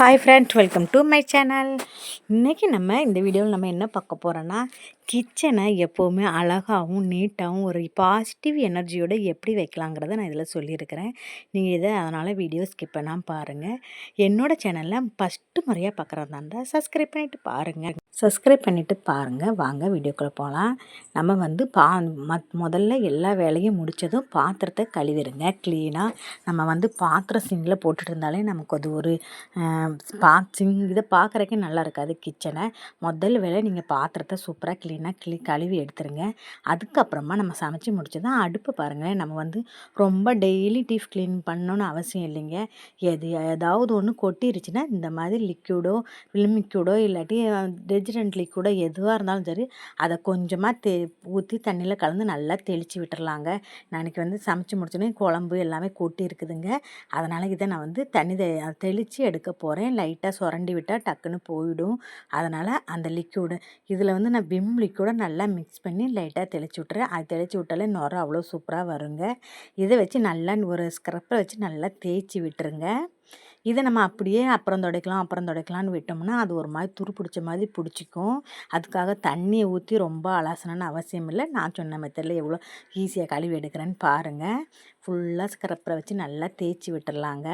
Hi friends welcome to my channel இன்றைக்கி நம்ம இந்த வீடியோவில் நம்ம என்ன பார்க்க போகிறோன்னா கிச்சனை எப்போவுமே அழகாகவும் நீட்டாகவும் ஒரு பாசிட்டிவ் எனர்ஜியோடு எப்படி வைக்கலாங்கிறத நான் இதில் சொல்லியிருக்கிறேன். நீங்கள் இதை அதனால் வீடியோ ஸ்கிப் பண்ணாமல் பாருங்கள் என்னோடய சேனலில் ஃபஸ்ட்டு முறையாக பார்க்குறதா இருந்தால் சப்ஸ்கிரைப் பண்ணிவிட்டு பாருங்கள் சப்ஸ்கிரைப் பண்ணிவிட்டு பாருங்கள் வாங்க வீடியோக்குள்ளே போகலாம் நம்ம வந்து பா மத் முதல்ல எல்லா வேலையும் முடித்ததும் பாத்திரத்தை கழுவிடுங்க. க்ளீனாக நம்ம வந்து பாத்திரம் சிங்கில் போட்டுட்டு இருந்தாலே நமக்கு அது ஒரு பா சிங் இதை பார்க்குறக்கே நல்லா இருக்காது கிச்சனை முதல் வேலை நீங்கள் பாத்திரத்தை சூப்பராக க்ளீனாக க்ளீ கழுவி எடுத்துருங்க. அதுக்கப்புறமா நம்ம சமைச்சு முடிச்சதும் அடுப்பு பாருங்களேன் நம்ம வந்து ரொம்ப டெய்லி டீஃப் க்ளீன் பண்ணணுன்னு அவசியம் இல்லைங்க. எது ஏதாவது ஒன்று கொட்டிருச்சுன்னா இந்த மாதிரி லிக்யூடோ லிக்யூடோ இல்லாட்டி ரெஜிடென்ட் கூட எதுவாக இருந்தாலும் சரி அதை கொஞ்சமாக தே ஊற்றி தண்ணியில் கலந்து நல்லா தெளித்து விட்டுறலாங்க. நான் இன்றைக்கி வந்து சமைச்சு முடிச்சோன்னே குழம்பு எல்லாமே கொட்டி இருக்குதுங்க. அதனால் இதை நான் வந்து தண்ணி தெளித்து எடுக்க போகிறேன் லைட்டாக சுரண்டி விட்டால் டக்குன்னு போயிடும். அதனால் அந்த லிக்யூடு இதில் வந்து நான் விம் லிக்யூடை நல்லா மிக்ஸ் பண்ணி லைட்டாக தெளித்து விட்டுறேன். அது தெளித்து விட்டாலே நுர அவ்வளோ சூப்பராக வருங்க. இதை வச்சு நல்லா ஒரு ஸ்க்ரப்பை வச்சு நல்லா தேய்ச்சி விட்டுருங்க. இதை நம்ம அப்படியே அப்புறம் துடைக்கலாம் அப்புறம் துடைக்கலான்னு விட்டோம்னா அது ஒரு மாதிரி துரு பிடிச்ச மாதிரி பிடிச்சிக்கும். அதுக்காக தண்ணியை ஊற்றி ரொம்ப அலாசணும்னு அவசியம் இல்லை. நான் சொன்ன மெத்தடில் எவ்வளோ ஈஸியாக கழுவி எடுக்கிறேன்னு பாருங்கள் ஃபுல்லாக ஸ்க்ரப்பரை வச்சு நல்லா தேய்ச்சி விட்டுடலாங்க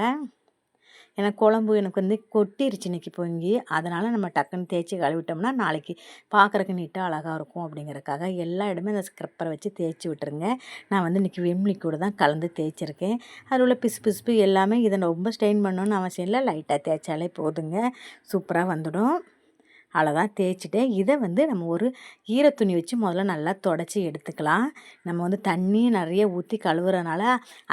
ஏன்னா குழம்பு எனக்கு வந்து கொட்டிருச்சு இன்றைக்கி பொங்கி. அதனால் நம்ம டக்குன்னு தேய்ச்சி கழுவிட்டோம்னா நாளைக்கு பார்க்குறக்கு நீட்டாக அழகாக இருக்கும் அப்படிங்கிறக்காக எல்லா இடமே அந்த ஸ்க்ரப்பரை வச்சு தேய்ச்சி விட்டுருங்க. நான் வந்து இன்றைக்கி விம் கூட தான் கலந்து தேய்ச்சிருக்கேன். அதில் உள்ள பிசு பிசுப்பு எல்லாமே இதை ரொம்ப ஸ்டெயின் பண்ணணும்னு அவசியம் இல்லை. லைட்டாக தேய்ச்சாலே போதுங்க. சூப்பராக வந்துடும். அவ்வளோதான் தேய்ச்சிட்டேன். இதை வந்து நம்ம ஒரு ஈரத்துணி வச்சு முதல்ல நல்லா தொடச்சி எடுத்துக்கலாம். நம்ம வந்து தண்ணி நிறைய ஊற்றி கழுவுறனால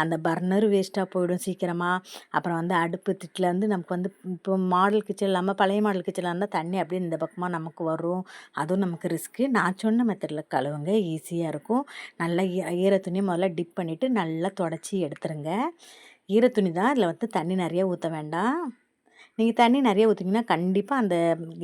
அந்த பர்னர் வேஸ்ட்டாக போயிடும் சீக்கிரமாக அப்புறம் வந்து அடுப்பு திட்டில் வந்து நமக்கு வந்து இப்போ மாடல் கிச்சன் இல்லாமல் பழைய மாடல் கிச்சனில் இருந்தால் தண்ணி அப்படியே இந்த பக்கமாக நமக்கு வரும். அதுவும் நமக்கு ரிஸ்க்கு நான் சொன்ன மெத்தடில் கழுவுங்க. ஈஸியாக இருக்கும். நல்லா ஈரத்துணியை முதல்ல டிப் பண்ணிவிட்டு நல்லா தொடச்சி எடுத்துருங்க. ஈரத்துணி தான் இதில் வந்து தண்ணி நிறைய ஊற்ற வேண்டாம். நீங்கள் தண்ணி நிறைய ஊற்றிங்கன்னா கண்டிப்பாக அந்த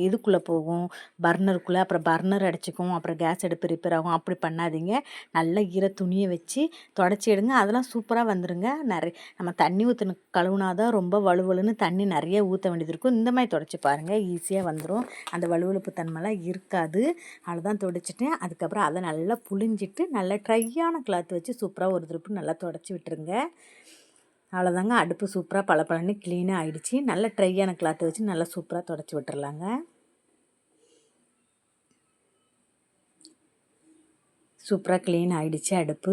இதுக்குள்ளே போகும். பர்னருக்குள்ளே அப்புறம் பர்னர் அடிச்சுக்கும் அப்புறம் கேஸ் அடுப்பு ரிப்பேர் ஆகும். அப்படி பண்ணாதீங்க. நல்ல ஈர துணியை வச்சு தொடச்சி எடுங்க. அதெல்லாம் சூப்பராக வந்துடுங்க நிறைய நம்ம தண்ணி ஊற்றின கழுவுனா தான் ரொம்ப வலுவலுன்னு தண்ணி நிறைய ஊற்ற வேண்டியது இருக்கும். இந்த மாதிரி தொடச்சி பாருங்கள் ஈஸியாக வந்துடும் அந்த வலுவலுப்பு தன்மைலாம் இருக்காது. அவ்வளோதான் தொடச்சிட்டேன். அதுக்கப்புறம் அதை நல்லா புழிஞ்சிட்டு நல்லா ட்ரையான கிளாத் வச்சு சூப்பராக ஒரு திருப்பு நல்லா தொடச்சி விட்டுருங்க. அவ்வளோதாங்க. அடுப்பு சூப்பராக பல பழனி க்ளீனாக ஆகிடுச்சி நல்ல ட்ரையான கிளாத்தை வச்சு நல்லா சூப்பராக தொடச்சி விட்டுறலாங்க. சூப்பராக க்ளீன் ஆகிடுச்சு அடுப்பு.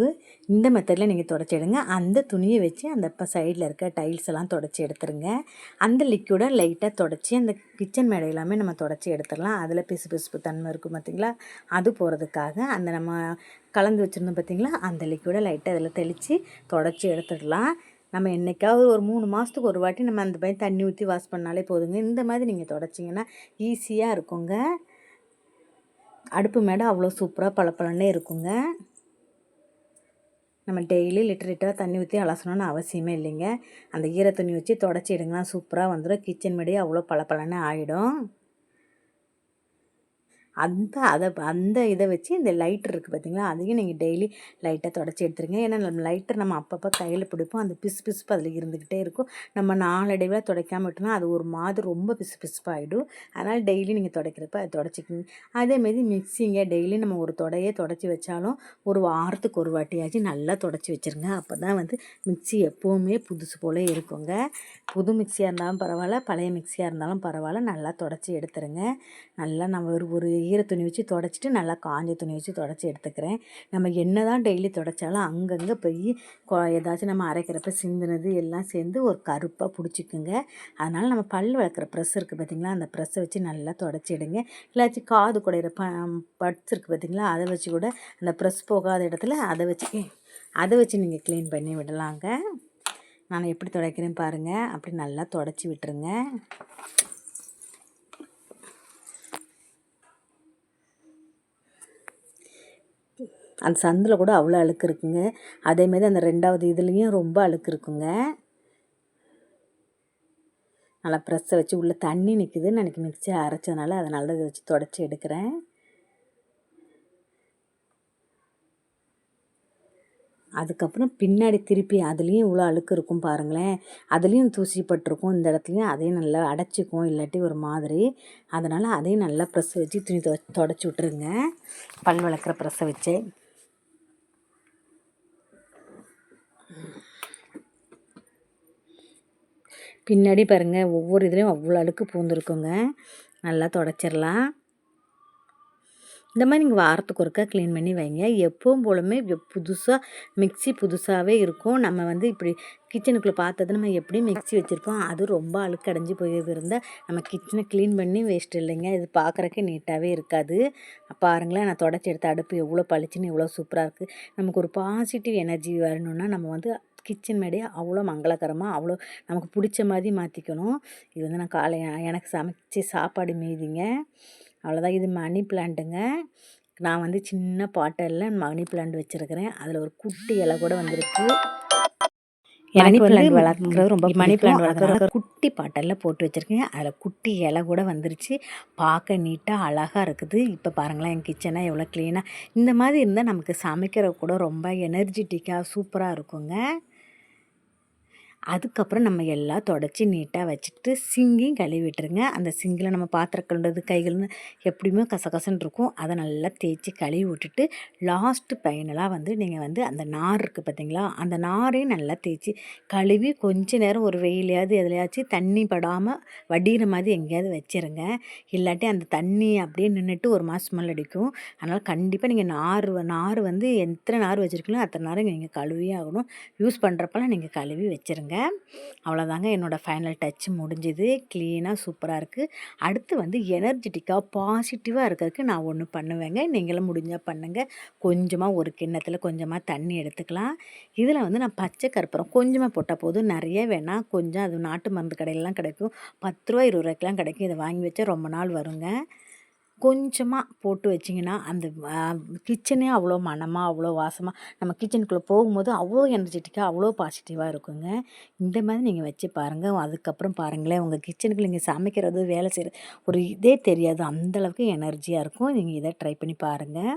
இந்த மெத்தடில் நீங்கள் தொடச்சிடுங்க அந்த துணியை வச்சு அந்த இப்போ சைடில் இருக்க டைல்ஸ் எல்லாம் தொடச்சி எடுத்துருங்க. அந்த லிக்யூடை லைட்டாக தொடச்சி அந்த கிச்சன் மேடை எல்லாமே நம்ம தொடச்சி எடுத்துடலாம். அதில் பிசு பிசுப்பு தன்மை இருக்கும் பார்த்திங்களா அது போகிறதுக்காக அந்த நம்ம கலந்து வச்சுருந்தோம் பார்த்திங்களா அந்த லிக்யூடை லைட்டாக அதில் தெளித்து தொடச்சி எடுத்துடலாம். நம்ம என்றைக்காவது ஒரு மூணு மாதத்துக்கு ஒரு வாட்டி நம்ம அந்த பையன் தண்ணி ஊற்றி வாஷ் பண்ணாலே போதுங்க. இந்த மாதிரி நீங்கள் தொடச்சிங்கன்னா ஈஸியாக இருக்குங்க. அடுப்பு மேடை அவ்வளோ சூப்பராக பளபளன்னே இருக்குங்க. நம்ம டெய்லி லிட்டர் லிட்டராக தண்ணி ஊற்றி அலசணும்னு அவசியமே இல்லைங்க. அந்த ஈர வச்சு தொடச்சிடுங்கன்னா சூப்பராக வந்துடும் கிச்சன் மேடையே அவ்வளோ பளபளன்னு ஆகிடும் அந்த அதை அந்த இதை வச்சு இந்த லைட்டர் இருக்குது பார்த்திங்களா அதையும் நீங்கள் டெய்லி லைட்டாக தொடச்சி எடுத்துருங்க. ஏன்னா நம்ம லைட்டர் நம்ம அப்பப்போ கையில் பிடிப்போம். அந்த பிசு பிசுப்பு அதில் இருந்துக்கிட்டே இருக்கும். நம்ம நாளடைவில் துடைக்காம விட்டோம்னா அது ஒரு மாதிரி ரொம்ப பிசு பிசுப்பாகிடும் அதனால் டெய்லி நீங்கள் துடைக்கிறப்ப அதை தொடச்சிக்கிங்க. அதேமாரி மிக்சிங்க டெய்லி நம்ம ஒரு தொடையே தொடச்சி வச்சாலும் ஒரு வாரத்துக்கு ஒரு வாட்டியாச்சும் நல்லா தொடச்சி வச்சுருங்க. அப்போ தான் வந்து மிக்சி எப்போவுமே புதுசு போல் இருக்குங்க. புது மிக்சியாக இருந்தாலும் பரவாயில்ல பழைய மிக்சியாக இருந்தாலும் பரவாயில்ல. நல்லா தொடச்சி எடுத்துருங்க. நல்லா நம்ம ஒரு ஒரு ஈர துணி வச்சு தொடச்சிட்டு நல்லா காஞ்ச துணி வச்சு தொடச்சி எடுத்துக்கிறேன். நம்ம என்ன தான் டெய்லி தொடச்சாலும் அங்கங்கே போய் ஏதாச்சும் நம்ம அரைக்கிறப்ப சிந்தினது எல்லாம் சேர்ந்து ஒரு கருப்பாக பிடிச்சிக்குங்க. அதனால் நம்ம பல் வளர்க்குற ப்ரெஸ் இருக்குது பார்த்திங்களா அந்த ப்ரெஸ்ஸை வச்சு நல்லா தொடச்சிடுங்க இல்லாச்சும் காது குடையிற ப பட்ஸ் இருக்குது பார்த்திங்களா அதை வச்சு கூட அந்த ப்ரெஸ் போகாத இடத்துல அதை வச்சு அதை வச்சு நீங்கள் க்ளீன் பண்ணி விடலாங்க. நான் எப்படி துடைக்கிறேன் பாருங்கள் அப்படி நல்லா தொடச்சி விட்டுருங்க. அந்த சந்தில் கூட அவ்வளோ அழுக்கு இருக்குங்க. அதேமாரி அந்த ரெண்டாவது இதுலேயும் ரொம்ப அழுக்கு இருக்குங்க. நல்லா ப்ரெஸ்ஸை வச்சு உள்ளே தண்ணி நிற்குதுன்னு அன்றைக்கி மிக்சி அரைச்சதுனால அதனால இதை வச்சு தொடச்சி எடுக்கிறேன். அதுக்கப்புறம் பின்னாடி திருப்பி அதுலேயும் இவ்வளோ அழுக்கு இருக்கும் பாருங்களேன். அதுலேயும் தூசி பட்டிருக்கும் இந்த இடத்துலையும். அதையும் நல்லா அடைச்சிக்கும் இல்லாட்டி ஒரு மாதிரி. அதனால் அதையும் நல்லா ப்ரெஸ் வச்சு துணி துவ தொடச்சி விட்ருங்க பல் வளர்க்குற ப்ரெஸ்ஸை வச்சு. பின்னாடி பாருங்கள் ஒவ்வொரு இதுலேயும் அவ்வளோ அழுக்கு பூந்துருக்குங்க. நல்லா தொடச்சிடலாம் இந்த மாதிரி நீங்கள் வாரத்துக்கு ஒருக்கா க்ளீன் பண்ணி வைங்க. எப்பவும் போலுமே புதுசாக மிக்ஸி புதுசாகவே இருக்கும். நம்ம வந்து இப்படி கிச்சனுக்குள்ளே பார்த்தது நம்ம எப்படி மிக்ஸி வச்சுருப்போம் அது ரொம்ப அழுக்கடைஞ்சு போய் இருந்தால் நம்ம கிச்சனை க்ளீன் பண்ணி வேஸ்ட் இல்லைங்க. இது பார்க்குறக்கே நீட்டாகவே இருக்காது. பாருங்களேன் நான் தொடச்சி எடுத்த அடுப்பு எவ்வளோ பளிச்சுன்னு எவ்வளோ சூப்பராக இருக்குது நமக்கு ஒரு பாசிட்டிவ் எனர்ஜி வரணுன்னா நம்ம வந்து கிச்சன் மேடையே அவ்வளோ மங்களகரமாக அவ்வளோ நமக்கு பிடிச்ச மாதிரி மாற்றிக்கணும் இது வந்து நான் காலை எனக்கு சமைச்சு சாப்பாடு மீதிங்க. அவ்வளோதான். இது மணி பிளான்ட்டுங்க. நான் வந்து சின்ன பாட்டலில் மணி பிளான்ட் வச்சுருக்கிறேன். அதில் ஒரு குட்டி இலை கூட வந்திருக்கு. மணி பிளான்ட் வளர்க்குறது ரொம்ப மணி பிளான்ட் வளர்க்குறது குட்டி பாட்டலில் போட்டு வச்சுருக்கேன் அதில் குட்டி இலை கூட வந்துருச்சு. பார்க்க நீட்டாக அழகாக இருக்குது. இப்போ பாருங்களேன் என் கிச்சனை எவ்வளோ க்ளீனாக இந்த மாதிரி இருந்தால் நமக்கு சமைக்கிற கூட ரொம்ப எனர்ஜெட்டிக்காக சூப்பராக இருக்குங்க. அதுக்கப்புறம் நம்ம எல்லாம் தொடச்சி நீட்டாக வச்சுட்டு சிங்கையும் கழுவி விட்டுருங்க. அந்த சிங்கில் நம்ம பாத்திரம் கழுவுறது கைகள்னு எப்படியுமே கசகசன்னு இருக்கும். அதை நல்லா தேய்ச்சி கழுவி விட்டுட்டு லாஸ்ட்டு பைனலாக வந்து நீங்கள் வந்து அந்த நார் இருக்குது பார்த்தீங்களா அந்த நாரையும் நல்லா தேய்ச்சி கழுவி கொஞ்ச நேரம் ஒரு வெயிலையாவது எதுலையாச்சும் தண்ணி படாமல் வடிகிற மாதிரி எங்கேயாவது வச்சுருங்க. இல்லாட்டி அந்த தண்ணி அப்படியே நின்றுட்டு ஒரு மாதம் அடிக்கும். அதனால் கண்டிப்பாக நீங்கள் நார் நார் வந்து எத்தனை நார் வச்சுருக்கீங்களோ அத்தனை நார் நீங்கள் கழுவியே ஆகணும். யூஸ் பண்ணுறப்பெல்லாம் நீங்கள் கழுவி வச்சுருங்க. அவ்வளோதாங்க என்னோடய ஃபைனல் டச் முடிஞ்சுது. க்ளீனாக சூப்பராக இருக்குது அடுத்து வந்து எனர்ஜெட்டிக்காக பாசிட்டிவாக இருக்கிறதுக்கு நான் ஒன்று பண்ணுவேங்க. நீங்களும் முடிஞ்சால் பண்ணுங்கள் கொஞ்சமாக ஒரு கிண்ணத்தில் கொஞ்சமாக தண்ணி எடுத்துக்கலாம். இதில் வந்து நான் பச்சை கற்பூரம் கொஞ்சமாக போட்டால் போதும். நிறைய வேணால் கொஞ்சம் அது நாட்டு மருந்து கடையிலலாம் கிடைக்கும். பத்து ரூபா இருபது ரூபாய்க்கெலாம் கிடைக்கும். இதை வாங்கி வச்சா ரொம்ப நாள் வருங்க. கொஞ்சமாக போட்டு வச்சிங்கன்னா அந்த கிச்சனே அவ்வளோ மனமாக அவ்வளோ வாசமாக நம்ம கிச்சனுக்குள்ளே போகும்போது அவ்வளோ எனர்ஜெட்டிக்காக அவ்வளோ பாசிட்டிவாக இருக்குங்க. இந்த மாதிரி நீங்கள் வச்சு பாருங்கள் அதுக்கப்புறம் பாருங்களேன் உங்கள் கிச்சனுக்கு நீங்கள் சமைக்கிறது வேலை செய்கிறது ஒரு இதே தெரியாது. அந்தளவுக்கு எனர்ஜியாக இருக்கும். நீங்கள் இதை ட்ரை பண்ணி பாருங்கள்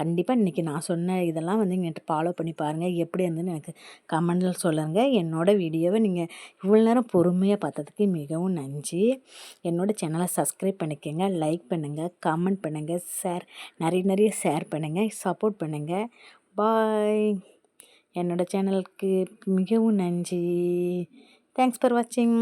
கண்டிப்பாக இன்றைக்கி நான் சொன்ன இதெல்லாம் வந்து நீங்கள் ஃபாலோ பண்ணி பாருங்கள் எப்படி இருந்துன்னு எனக்கு கமெண்டில் சொல்லுங்கள் என்னோடய வீடியோவை நீங்கள் இவ்வளோ நேரம் பொறுமையாக பார்த்ததுக்கு மிகவும் நன்றி. என்னோடய சேனலை சப்ஸ்கிரைப் பண்ணிக்கோங்க. லைக் பண்ணுங்கள் கமெண்ட் பண்ணுங்கள் ஷேர் நிறைய நிறைய ஷேர் பண்ணுங்கள் சப்போர்ட் பண்ணுங்கள் பாய் என்னோடய சேனலுக்கு மிகவும் நன்றி. தேங்க்ஸ் ஃபார் வாட்சிங்